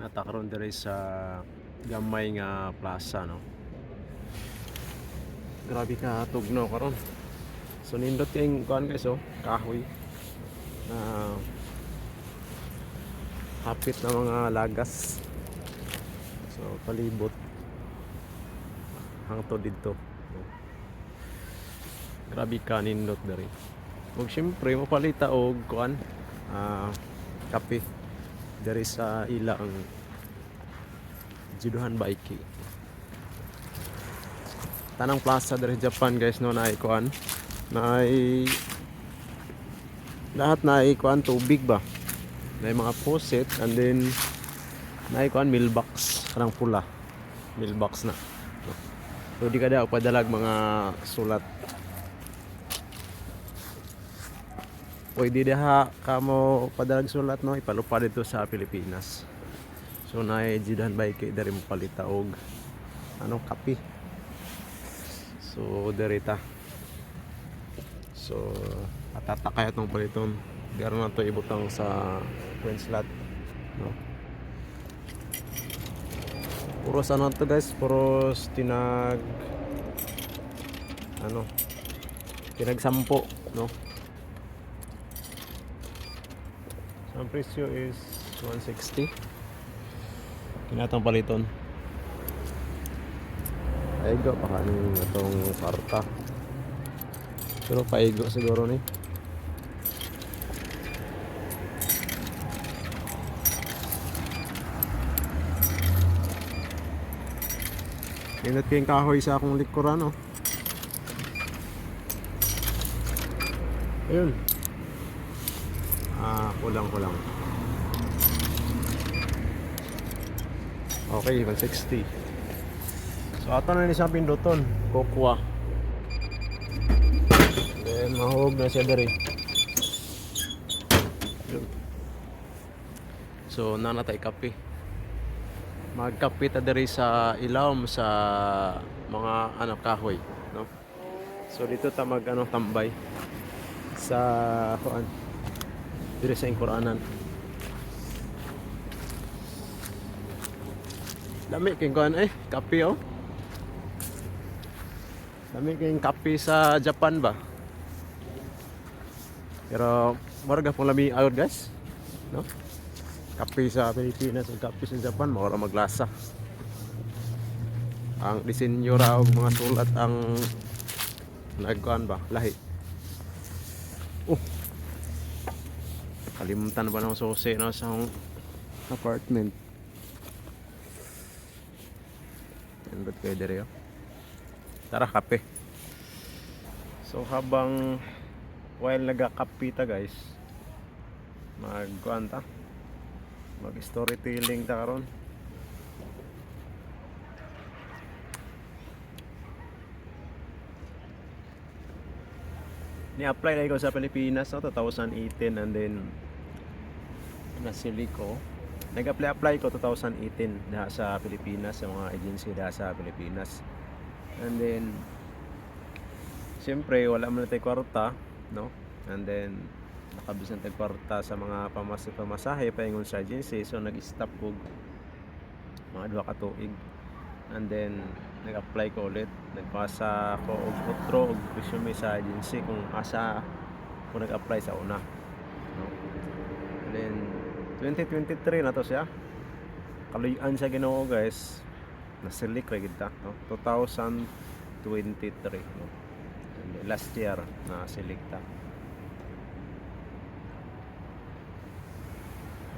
natakaroon diri sa gamay nga plaza no? Grabe ka tugnaw karon. So nindot kayong kuan guys oh kahoy. Na hapit na mga lagas. So palibot. Hangtod dito. Grabe ka nindot diri. Ug syempre mapalita og kuan ah kape diri sa ila ang Jiduhan Baiki. Tanang plaza diri Japan guys no na kuan na lahat na kuan tubig ba? Na mga faucet and then na kuan mailbox kanang pula. Mailbox na. So di ka daw padalag mga sulat pwede diha ka mo padalag sulat no? Ipalupad dito sa Pilipinas. So na jidan bike dari mo palita og ano kape so derita so atata kaya tong paliton. Garo na to ibutang sa coin slot no? Puros ano to guys? Puros tinag ano? Tinag sampo no So, ang presyo is 160. Kinatang paliton. Paigo pa kaning itong karta. Pero paigo siguro ni. Ingat kayong kahoy sa akong likuran, oh. Ayun. Ah, kulang kulang. Okay, 160. So ato na ni sa pinduton, kokwa. Then mahog na siya. Yun. So nanatay kape. Magkape ta diri sa ilawom sa mga ano kahoy, no? So dito ta mag ano tambay sa kuan diri sa Quranan. Lami kay kuan eh, kape oh. Lami kay kape sa Japan ba? Pero marga pong lami out guys. No? Kape sa Pilipinas ug kape sa Japan mao maglasa. Ang disenyo ra og mga sulat ang nagkuan ba lahi. Kalimutan ba ng susi no, sa apartment? Yan ba't kayo dere oh? tara kape. So habang while nagakape ta guys magkuhan ta mag storytelling ta karon. Ni-apply na ikaw sa Pilipinas no, 2018 and then nasili ko nag-apply apply ko 2018 diha sa Pilipinas sa mga agency diha sa Pilipinas. And then siyempre wala man tayo kwarta no? And then nakabisan tayo kwarta sa mga pamas pamasahe paingon sa agency. So nag-stop ko mga duha ka tuig. And then nag-apply ko ulit. Nagpasa ko og otro og resume sa agency kung asa ko nag-apply sa una 2023 na to siya. Kaluyan siya ginoo guys. Nasilik ra gid ta no 2023 no? Last year na silikta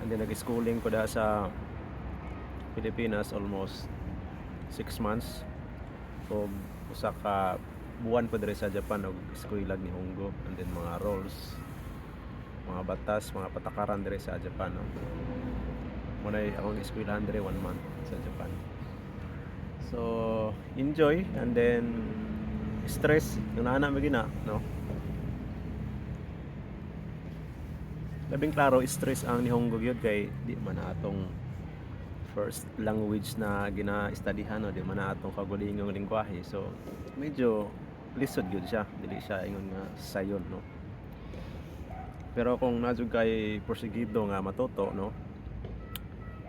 and then nag-schooling ko da sa Pilipinas almost 6 months. So usa ka buwan pa diri sa Japan og eskwela ni Hongo. And then mga roles mga batas, mga patakaran diri sa Japan no. Muna akong eskwelahan diri one month sa Japan. So enjoy and then stress yung nana magina no. Labing klaro stress ang Nihongo gyud kay di man atong first language na gina-studyhan no, di man atong kagulingong lingwahe. So medyo lisod gyud siya, dili siya ingon nga sayon no. Pero kung nadyo kay porsigido nga matuto no,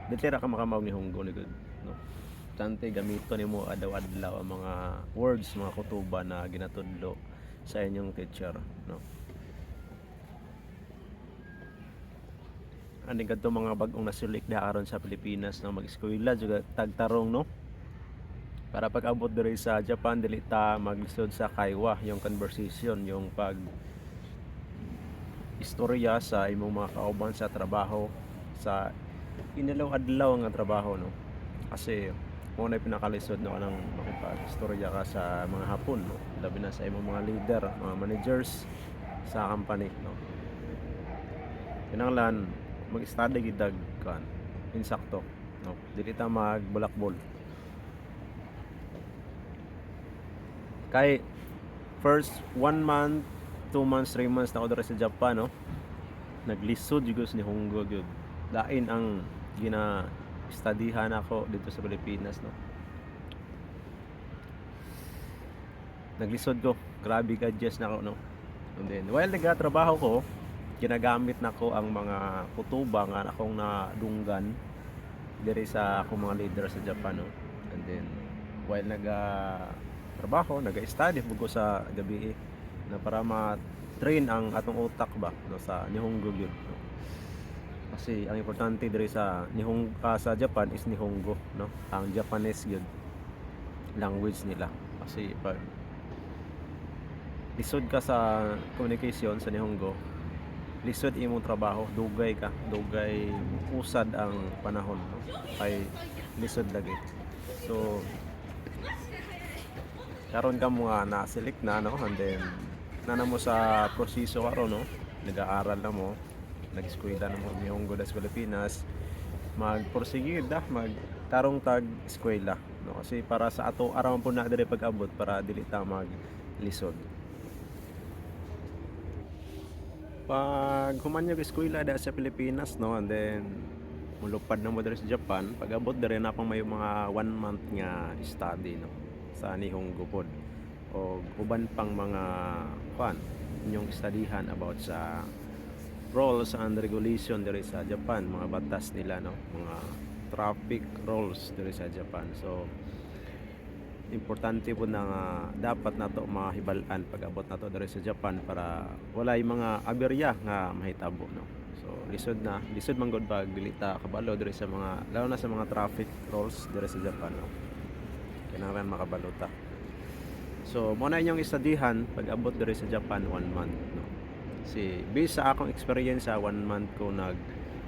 dili ra ka makamaog ni hunggo ni good no? Tante gamito nimo adlaw-adlaw ang mga words mga kutuba na ginatudlo sa inyong teacher no? Ani kadto mga bag-ong nasulik na aron sa Pilipinas no? Mag-eskwela tagtarong no? Para pag abot diri sa Japan dili ta maglisod sa kaiwa yung conversation yung pag istorya sa imong mga kauban sa trabaho sa inalaw-adlaw nga trabaho no? Kasi mo na pinakalisod no kanang makipag-istorya ka sa mga hapon no? Labi na sa imong mga leader mga managers sa company no? Kinahanglan mag-study gid dag kan insakto no? Dili ta magbulakbol. Kay first one month two months three months na ako diri sa Japan no naglisod jud ni Honggo gyud lain ang gina studyhan ako dito sa Pilipinas no. Naglisod ko. Grabe ka adjust na ako no. And then while nagatrabaho ko ginagamit na ko ang mga kutuba nga akong nadunggan diri sa akong mga leader sa Japan no. And then while naga trabaho naga-study bugo sa gabi eh, na para ma-train ang atong utak ba no sa Nihongo gyud no? kasi ang importante diri sa Nihong ah, sa Japan is Nihongo no ang Japanese gyud language nila kasi pag lisod ka sa communication sa Nihongo lisod imong trabaho dugay ka dugay usad ang panahon no? kay lisod lagi so karon ka mga na-select na no and then nana mo sa proseso karon no? Nag-aaral na mo nag-eskwela na mo Nihongo das Pilipinas. Magporsigid da mag tarong tag eskwela no? Kasi para sa ato araw po na diri pag-abot para dili ta mag lisod pag human yung eskwela da sa Pilipinas no? And then mulupad na mo diri sa Japan. Pag abot diri na pang may mga one month nga study no? Sa Nihongo pod o uban pang mga kwan inyong studyhan about sa rules and regulation diri sa Japan mga batas nila no? Mga traffic rules diri sa Japan. So importante po na nga dapat nato mahibal-an pag abot nato diri sa Japan para walay mga aberya nga mahitabo no? So lisod na lisod man gud pag dili kabalo diri sa mga lalo na sa mga traffic rules diri sa Japan no? Kinahanglan makabalo ta so mo na inyong istadihan pag abot diri sa Japan one month no? Si based sa akong experience sa one month ko nag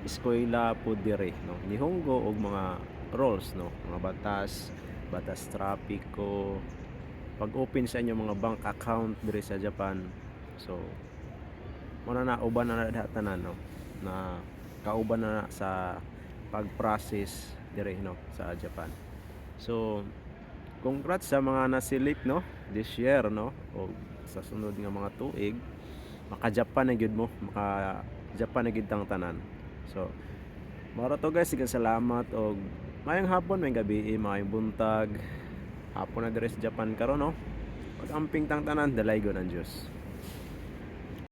eskwela po dire no? Nihongo og mga rules no? Mga batas batas trapiko pag open sa inyong mga bank account dire sa Japan. So mo na uban na na no? Na kauban na na sa pag-process dire no? Sa Japan. So congrats sa mga na-select no this year no? O sa sunod nga mga tuig maka Japan na gyud mo maka Japan na gyud tang tanan. So mara to guys sige salamat og mayang hapon may gabi eh, mayang buntag. Hapon na dire sa Japan karon no? Pag amping tang tanan dalay go ng Diyos